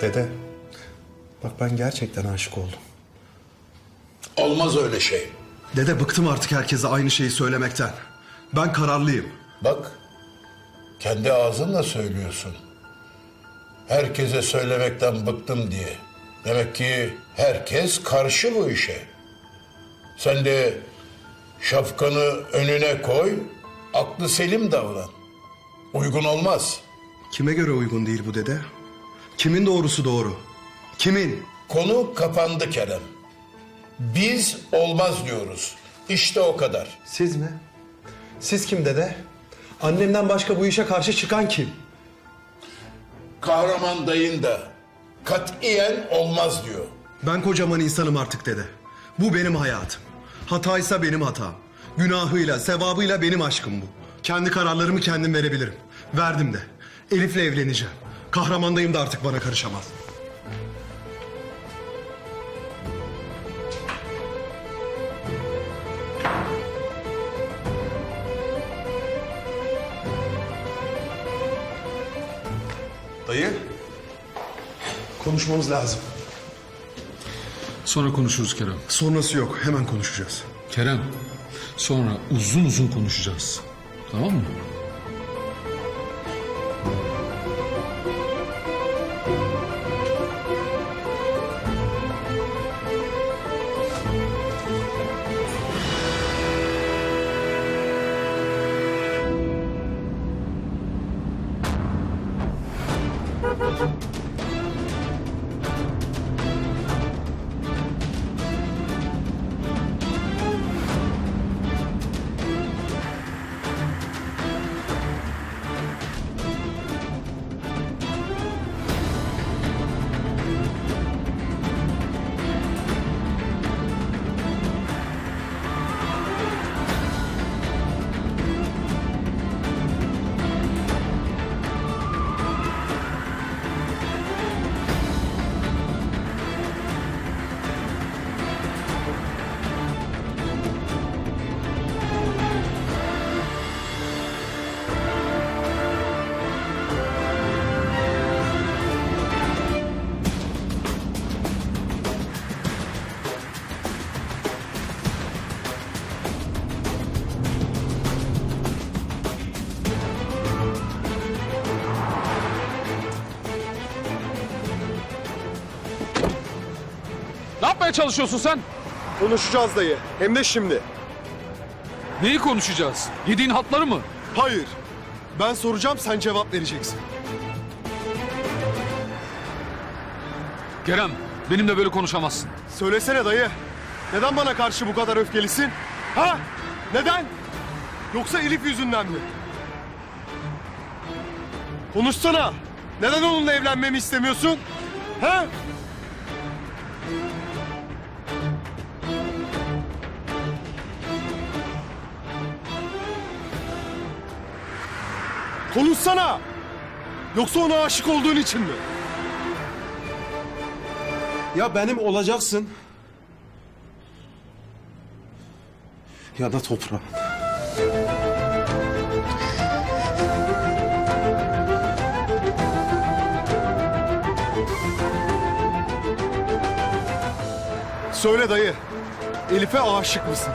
Dede, bak ben gerçekten aşık oldum. Olmaz öyle şey. Dede bıktım artık herkese aynı şeyi söylemekten. Ben kararlıyım. Bak, kendi ağzınla söylüyorsun. Herkese söylemekten bıktım diye. Demek ki herkes karşı bu işe. Sen de şapkanı önüne koy, aklı selim davran. Uygun olmaz. Kime göre uygun değil bu dede? Kimin doğrusu doğru? Kimin? Konu kapandı Kerem. Biz olmaz diyoruz. İşte o kadar. Siz mi? Siz kim dede? Annemden başka bu işe karşı çıkan kim? Kahraman dayın da katiyen olmaz diyor. Ben kocaman insanım artık dede. Bu benim hayatım. Hataysa benim hatam. Günahıyla, sevabıyla benim aşkım bu. Kendi kararlarımı kendim verebilirim. Verdim de. Elif'le evleneceğim. Kahramandayım da artık bana karışamaz. Dayı. Konuşmamız lazım. Sonra konuşuruz Kerem. Sonrası yok. Hemen konuşacağız. Kerem, sonra uzun uzun konuşacağız. Tamam mı? Ne yapmaya çalışıyorsun sen? Konuşacağız dayı. Hem de şimdi. Neyi konuşacağız? Yediğin hatları mı? Hayır. Ben soracağım sen cevap vereceksin. Kerem, benimle böyle konuşamazsın. Söylesene dayı. Neden bana karşı bu kadar öfkelisin? Ha? Neden? Yoksa Elif yüzünden mi? Konuşsana. Neden onunla evlenmemi istemiyorsun? Ha? Konuşsana. Yoksa ona aşık olduğun için mi? Ya benim olacaksın. Ya da toprağın. Söyle dayı. Elif'e aşık mısın?